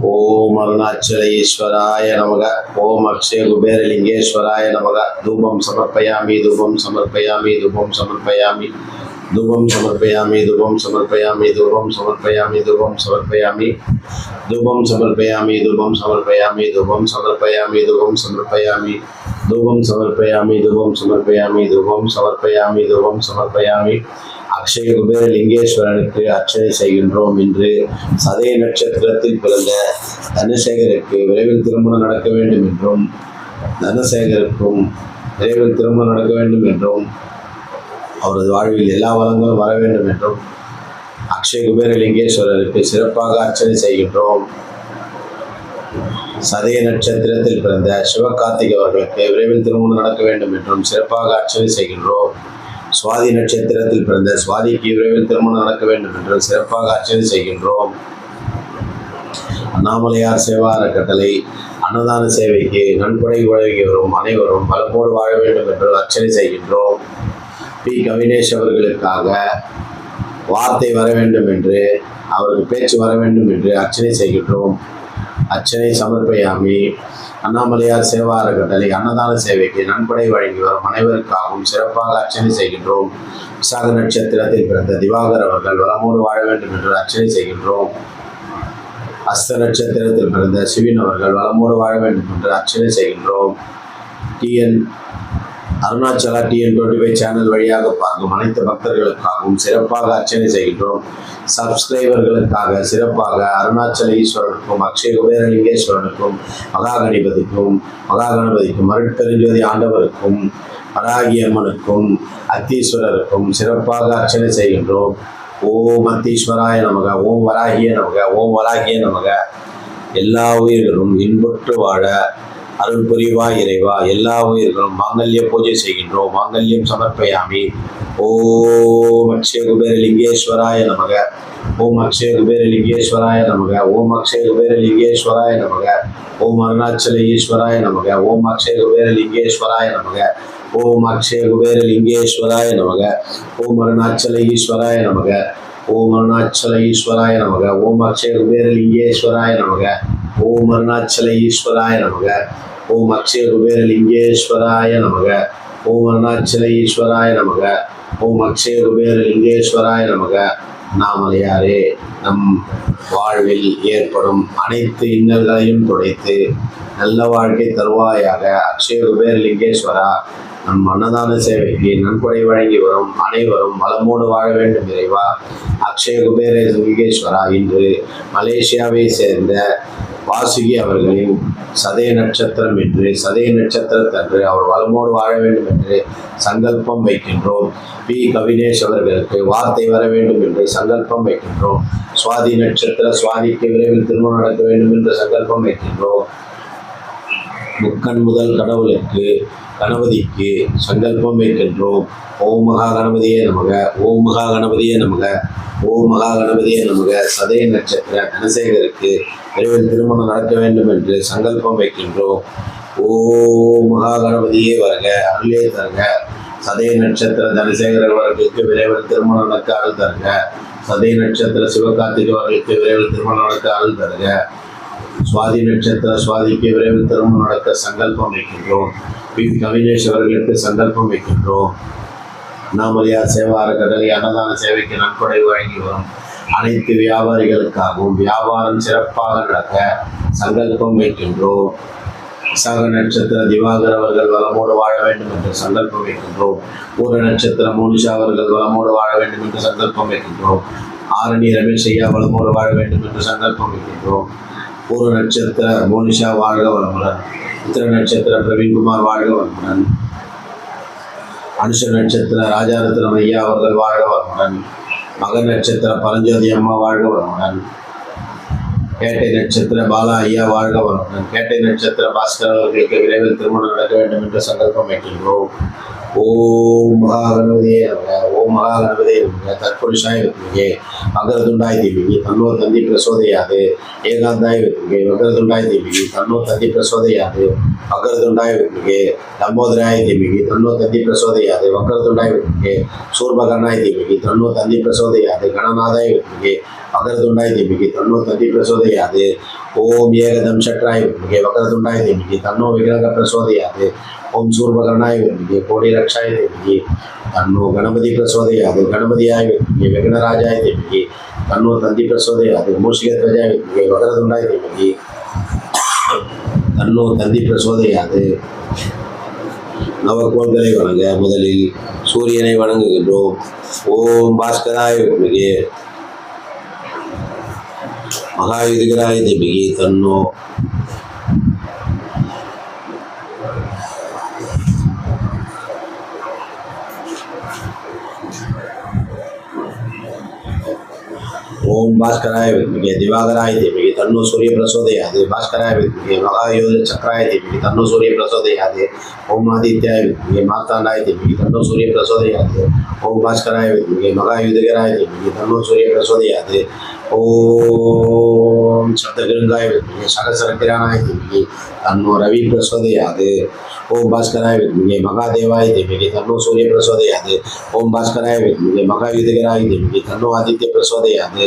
ஓம் அருணாச்சலேஸ்வராய நமக ஓம் அக்ஷய குபேரலிங்கேஸ்வராய நமக தூபம் சமர்ப்பயாமி தூபம் சமர்ப்பயாமி தூபம் சமர்ப்பயாமி தூபம் சமர்ப்பயாமி தூபம் சமர்ப்பயாமி தூபம் சமர்ப்பயாமி தூபம் சமர்ப்பயாமி தூபம் சமர்ப்பயாமி தூபம் சமர்ப்பயாமி தூபம் சமர்ப்பயாமி தூபம் சமர்ப்பயாமி தூபம் சமர்ப்பயாமி தூபம் சமர்ப்பயாமி தூபம் சமர்ப்பயாமி தூபம் சமர்ப்பயாமி அக்ஷய குபேர லிங்கேஸ்வரனுக்கு அர்ச்சனை செய்கின்றோம் என்று சதய நட்சத்திரத்தில் பிறந்த தனசேகருக்கு விரைவில் திருமணம் நடக்க வேண்டும் என்றும் தனசேகருக்கும் விரைவில் திருமணம் நடக்க வேண்டும் என்றும் அவரது வாழ்வில் எல்லா வளங்களும் வர வேண்டும் என்றும் அக்ஷய குபேர லிங்கேஸ்வரருக்கு சிறப்பாக அர்ச்சனை செய்கின்றோம். சதய நட்சத்திரத்தில் பிறந்த சிவகார்த்திக் அவர்களுக்கு விரைவில் திருமணம் நடக்க வேண்டும் என்றும் சிறப்பாக அர்ச்சனை செய்கின்றோம். சுவாதி நட்சத்திரத்தில் பிறந்த சுவாதிக்கு விரைவில் திருமணம் நடக்க வேண்டும் என்று சிறப்பாக அர்ச்சனை செய்கின்றோம். அண்ணாமலையார் சேவா அறக்கட்டளை அன்னதான சேவைக்கு நன்கொடை உழகி வரும் அனைவரும் பலப்போடு வாழ வேண்டும் என்று அர்ச்சனை செய்கின்றோம். பி. கவினேஷ் அவர்களுக்காக வார்த்தை வர வேண்டும் என்று அவருக்கு பேச்சு வர வேண்டும் என்று அர்ச்சனை செய்கின்றோம். அர்ச்சனை சமர்ப்பயாமி அண்ணாமலையார் சேவா அறக்கட்டளை அன்னதான சேவைக்கு நன்கொடை வழங்கி வரும் அனைவருக்காகவும் சிறப்பாக அர்ச்சனை செய்கின்றோம். விசாக நட்சத்திரத்தில் பிறந்த திவாகர் அவர்கள் வளமோடு வாழ வேண்டும் என்று அர்ச்சனை செய்கின்றோம். அஸ்த நட்சத்திரத்தில் பிறந்த சிவின் அவர்கள் வளமோடு வாழ வேண்டும் என்று அர்ச்சனை செய்கின்றோம். TN Arunachala TN twenty five channel வழியாக பார்க்கும் அனைத்து பக்தர்களுக்காகவும் சிறப்பாக அர்ச்சனை செய்கின்றோம். சப்ஸ்கிரைபர்களுக்காக சிறப்பாக அருணாச்சல ஈஸ்வரனுக்கும் அக்ஷய குபேரலிங்கேஸ்வரனுக்கும் மகா கணபதிக்கும் மகா கணபதிக்கும் மருட்பெருஞ்சோதி ஆண்டவருக்கும் வராகி அம்மனுக்கும் அத்தீஸ்வரருக்கும் சிறப்பாக அர்ச்சனை செய்கின்றோம். ஓம் அத்தீஸ்வராய நமக ஓம் வராகிய நமக ஓம் வராகிய நமக. எல்லா உயிர்களும் இன்புற்று வாழ அருள் புரிவா இறைவா எல்லா உயிர்களும் மாங்கல்ய பூஜை செய்கின்றோம் மாங்கல்யம் சமர்ப்பயாமி. ஓம் அக்ஷய குபேர லிங்கேஸ்வராய நமக. ஓம் அக்ஷய குபேர லிங்கேஸ்வராய நமக. ஓம் அக்ஷய குபேர லிங்கேஸ்வராய நமக. ஓம் அருணாச்சல ஈஸ்வராய நமக. ஓம் அக்ஷய குபேர லிங்கேஸ்வராய நமக. ஓம் அக்ஷய குபேர லிங்கேஸ்வராய நமக. ஓம் அருணாச்சல ஈஸ்வராய நமக. ஓம் அருணாச்சல ஈஸ்வராய நமக. ஓம் அக்ஷய குபேர லிங்கேஸ்வராய நமக. ஓம் அருணாச்சல ஈஸ்வராய நமக. ஓம் அக்ஷய குபேர லிங்கேஸ்வராய நமக. ஓம் அருணாச்சல ஈஸ்வராய நமக. ஓம் அக்ஷய குபேர லிங்கேஸ்வராய நமக. நாமலையாரே நம் வாழ்வில் ஏற்படும் அனைத்து இன்னல்களையும் துடைத்து நல்ல வாழ்க்கை தருவாயாக அக்ஷய குபேர லிங்கேஸ்வரா நம் அன்னதான சேவைக்கு நன்கொடை வழங்கி வரும் அனைவரும் வளமோடு வாழ வேண்டும் இறைவா. அக்ஷய குபேர லிங்கேஸ்வரா இன்று மலேசியாவை சேர்ந்த வாசுகி அவர்களின் சதய நட்சத்திரம் என்று சதய நட்சத்திரத்தன்று அவர் வளமோடு வாழ வேண்டும் என்று சங்கல்பம் வைக்கின்றோம். பி. கவினேஷ் அவர்களுக்கு வார்த்தை வர வேண்டும் என்று சங்கல்பம் வைக்கின்றோம். சுவாதி நட்சத்திர சுவாதிக்கு விரைவில் திருமணம் நடக்க வேண்டும் என்று சங்கல்பம் வைக்கின்றோம். முக்கண் முதல் கடவுளுக்கு கணபதிக்கு சங்கல்பம் வைக்கின்றோம் ஓம் மகா கணபதியே நமக ஓம் மகா கணபதியே நமக ஓம் மகா கணபதியே நமக. சதய நட்சத்திர தனசேகருக்கு இரவில் திருமணம் நடக்க வேண்டும் என்று சங்கல்பம் வைக்கின்றோம் ஓம் மகா கணபதியே வருக அருளே தருக. சதய நட்சத்திர தனசேகர் அவர்களுக்கு விரைவில் திருமணம் நடக்க அருள் தருக. சதய நட்சத்திர சிவகார்த்திகை அவர்களுக்கு விரைவில் திருமணம் நடக்க அருள் தருக. சுவாதி நட்சத்திர சுவாதிக்கு விரைவில் திருமணம் நடக்க சங்கல்பம் வைக்கின்றோம். பி. கவிதேஷ் அவர்களுக்கு சங்கல்பம் வைக்கின்றோம். அண்ணாமலையார் சேவார கடலை அன்னதான சேவைக்கு நன்கொடை வழங்கி வரும் அனைத்து வியாபாரிகளுக்காகவும் வியாபாரம் சிறப்பாக நடக்க சங்கல்பம் வைக்கின்றோம். விசாக நட்சத்திர திவாகர் அவர்கள் வளமோடு வாழ வேண்டும் என்று சங்கல்பம் வைக்கின்றோம். ஒரு நட்சத்திர மோனிஷா அவர்கள் வளமோடு வாழ வேண்டும் என்று சங்கல்பம் வைக்கின்றோம். ஆரணி ரமேஷ் ஐயா வளமோடு வாழ வேண்டும் என்று சங்கல்பம் வைக்கின்றோம். பூர்வ நட்சத்திர மோனிஷா வாழ்க வளமுடன். உத்திர நட்சத்திர பிரவீன்குமார் வாழ்க வளமுடன். அனுஷ நட்சத்திர ராஜாரத்னம் ஐயா அவர்கள் வாழ்க வளமுடன். மக நட்சத்திர பரஞ்சோதி அம்மா வாழ்க வளமுடன். கேட்டை நட்சத்திர பாலா ஐயா வாழ்க வளமுடன். கேட்டை நட்சத்திர பாஸ்கர் அவர்களுக்கு விரைவில் திருமணம் நடக்க வேண்டும் என்று சங்கல்பம் வைக்கின்றோம் ஓம் மகாகணபதியே நமக. ஓம் மகாகணபதியே நமக. தற்கொலிஷாய் இருக்குங்க. மகரதுண்டாய் தேவி தன்னோ தந்தி பிரசோதையாது. ஏகாந்தாய் இருக்குங்க. மகரதுண்டாய் தேவி தன்னோ தந்தி பிரசோதையாது. மகரதுண்டாய் இருக்குங்க. லம்போதராய் தேவி தன்னோ தந்தி பிரசோதையாது. மகரதுண்டாய் இருக்குங்க. சூர்பகனாய் தேவி தன்னோ தந்தி பிரசோதையாது. கணநாதாய் இருக்குங்க. வித்மிகே வக்கரதுண்டாய தீமிகி தன்னோ தந்தி பிரசோதயாது. ஓம் ஏகதம் சட்ராய வித்மகே வக்கரதுண்டாய தீமிகி தன்னோ விக்கிரக பிரசோதயாது. ஓம் சூர்பகரணாய வித்மகே கோடி ரக்ஷாய தீமிகி தன்னோ கணபதி பிரசோதயாது. கணபதியாய வித்மகே விக்னராஜாய தீமிகி தன்னோ தந்தி பிரசோதயாது. மூஷிகத்வஜாய வித்மகே வக்கரதுண்டாய தீமிகி தன்னோ தந்தி பிரசோதயாது. நவக்கோள்களை வணங்க முதலில் சூரியனை வணங்குகின்றோம். ஓம் பாஸ்கராய வித்மகே மகாயுதிகராய திபிகி தன்னோ ஓம் பாஸ்கராய வித்மகே திவாகராய தேவிகி தன்னோ சூரிய பிரசோதயாது பாஸ்கராய வித்மகே மகாயோத சக்கராய தேவிகி தன்னோ சூரிய பிரசோதயாது ஓம் ஆதித்யாய வித்மகே மார்த்தாண்டாய தேவிகி தன்னோ சூரிய பிரசோதயாது ஓம் பாஸ்கராய வித்மகே மகாயுதகராய தேவிகி தன்னோ சூரிய பிரசோதயாது ஓம் சப்தகிருங்காய வித்மகே சகசரக்கிரானாய தேவிகி தன்னோ ரவி பிரசோதயாது ஓம் பாஸ்கராய வித்மகே மகாதேவாய தேவிகி தன்னோ சூரிய பிரசோதயாது ஓம் பாஸ்கராய வித்மகே மகாயுதகராய தேவிகி தன்னோ ஆதித்ய பிரசோதயாது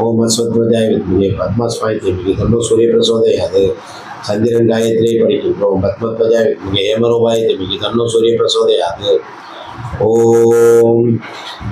ஓம் அஸ்வத்வஜாய வித்மகே பத்மஸ்மாய தேவிகி தன்னோ சூரிய பிரசோதயாது சந்திரன் காயத்ரியை படிக்கின்றோம். பத்மத்வஜாய வித்மகே ஹேமரூபாய தேவிகி தன்னோ சூரிய பிரசோதையாது ஓம்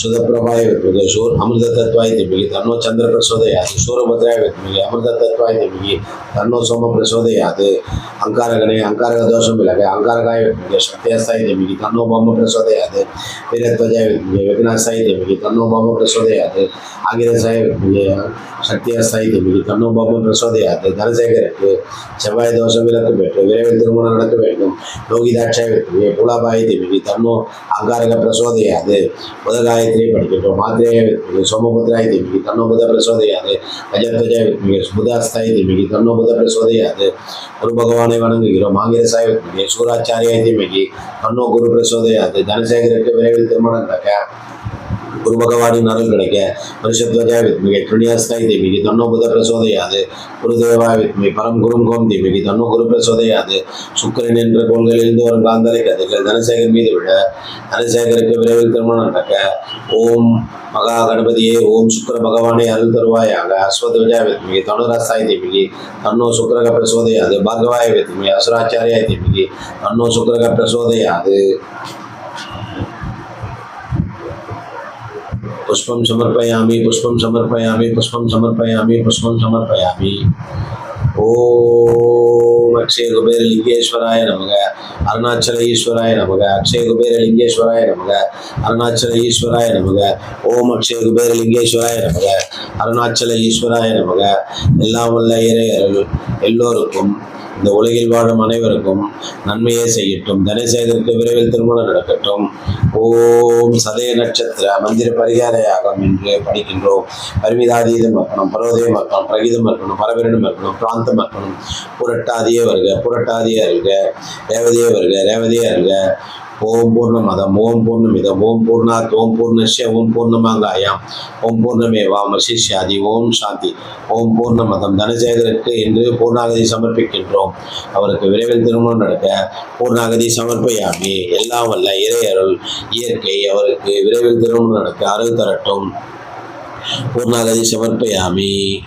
சுதப்பிரபாய வித்மகே. சூர் அமிர்த தத்வாய தேவிகி தன்னோ சந்திர பிரசோதையாது சூரபத்ராய வித்மகே. அமிர்த தத்வாய தேவிகி தன்னோ சோம பிரசோதையாது அங்காரகனே அங்காரக தோஷம் விலக அங்காரகாய வித்மகே சத்யாஸ்தாய தேவிகி தன்னோ பௌம பிரசோதயாது வீரத்வஜாய வித்மகே விக்னாசாய தேவிகி தன்னோ பௌம பிரசோதயாது ஆங்கிரசாய வித்மகே சத்யாஸ்தாய தேவிகி தன்னோ பௌம பிரசோதயாது தனசேகருக்கு செவ்வாய் தோஷம் விலக்கு பெற்று விரைவில் திருமணம் நடக்க வேண்டும் யோகிதாட்சாய வித்மகே புலாபாய தேவிகி தன்னோ அங்காரக பிரசோதயாது புதகாயத்ரி படிக்கட்டும் மாத்திரைய வித்மகே சோமபுத்திராய தேவிகி தன்னோ புத பிரசோதயாது அஜத்வஜாய வித்மகே புதாஸ்தாய தேவிகி தன்னோ புத பிரசோதயாது குரு பகவானை வணங்குகிறோம் ஆங்கிரசாய வித்மகே சூராச்சாரியாய தேவிகி குரு பிரசோதயாது தனசேகருக்கு விரைவில் திருமணம் தக்க குரு பகவானின் அருள் கிடைக்க பரிஷத்வஜா வித்மிகை ட்ருணியாஸ்தாய் தேவிகி தன்னோ புத பிரசோதையாது. குருதேவா வித்மி பரம் குரும் கோம் தேவிகி தன்னோ குரு பிரசோதையாது. சுக்கரன் என்ற கோள்களிலிருந்து வரும் காந்தரை கதைகள் தனசேகர் மீது விட தனசேகருக்கு விரைவில் திருமணம் நடக்க ஓம் மகா கணபதியே ஓம் சுக்கர பகவானை அருள் தருவாயாக. அஸ்வத்வஜா வித்மிகி தனுராஸ்தாய் தேவிகி தன்னோ சுக்கரக பிரசோதையாது. பார்கவாய வித்மி அசுராச்சாரியாய் தேவிகி தன்னோ சுக்கரக பிரசோதையாது. पुष्पं समर्पयामि पुष्पं समर्पयामि पुष्पं समर्पयामि पुष्पं समर्पयामि ஓம் அக்ஷய குபேர லிங்கேஸ்வராய நமக அருணாச்சல ஈஸ்வராய நமக அக்ஷய குபேர லிங்கேஸ்வராய நமக அருணாச்சல ஈஸ்வராய நமக ஓம் அக்ஷய குபேர லிங்கேஸ்வராய நமக அருணாச்சல ஈஸ்வராய நமக எல்லாம் வல்ல இறை அருள் எல்லோருக்கும் இந்த உலகில் வாழும் அனைவருக்கும் நன்மையே செய்யட்டும். தனசேதற்கு விரைவில் திருமணம் நடக்கட்டும். ஓம் சதய நட்சத்திர மந்திர பரிகார யாகம் என்று படிக்கின்றோம். பரிமிதாதீதம் இருக்கணும் பர்வதயம் இருக்கணும் பிரகிதம் இருக்கணும் பரவிரணும் இருக்கணும் பிராந்தம் இருக்கணும் புரட்டாதியே வருக புரட்டாதியே இருக்க ரேவதியே வருக ரேவதியே இருக்க ஓம் பூர்ணமதம் ஓம் பூர்ணமிதம் ஓம் பூர்ணாத் ஓம் பூர்ணஷ்ய ஓம் பூர்ணமாங்காயாம் ஓம் பூர்ணமேவா மசிஷ்யாதி ஓம் சாந்தி. ஓம் பூர்ணமதம் தனசேகருக்கு என்று பூர்ணாகதி சமர்ப்பிக்கின்றோம். அவருக்கு விரைவில் திருமணம் நடக்க பூர்ணாகதி சமர்ப்பயாமி எல்லாம் வல்ல இறையருள் இயற்கை அவருக்கு விரைவில் திருமணம் நடக்க அருள் தரட்டும். பூர்ணாகதி சமர்ப்பயாமி.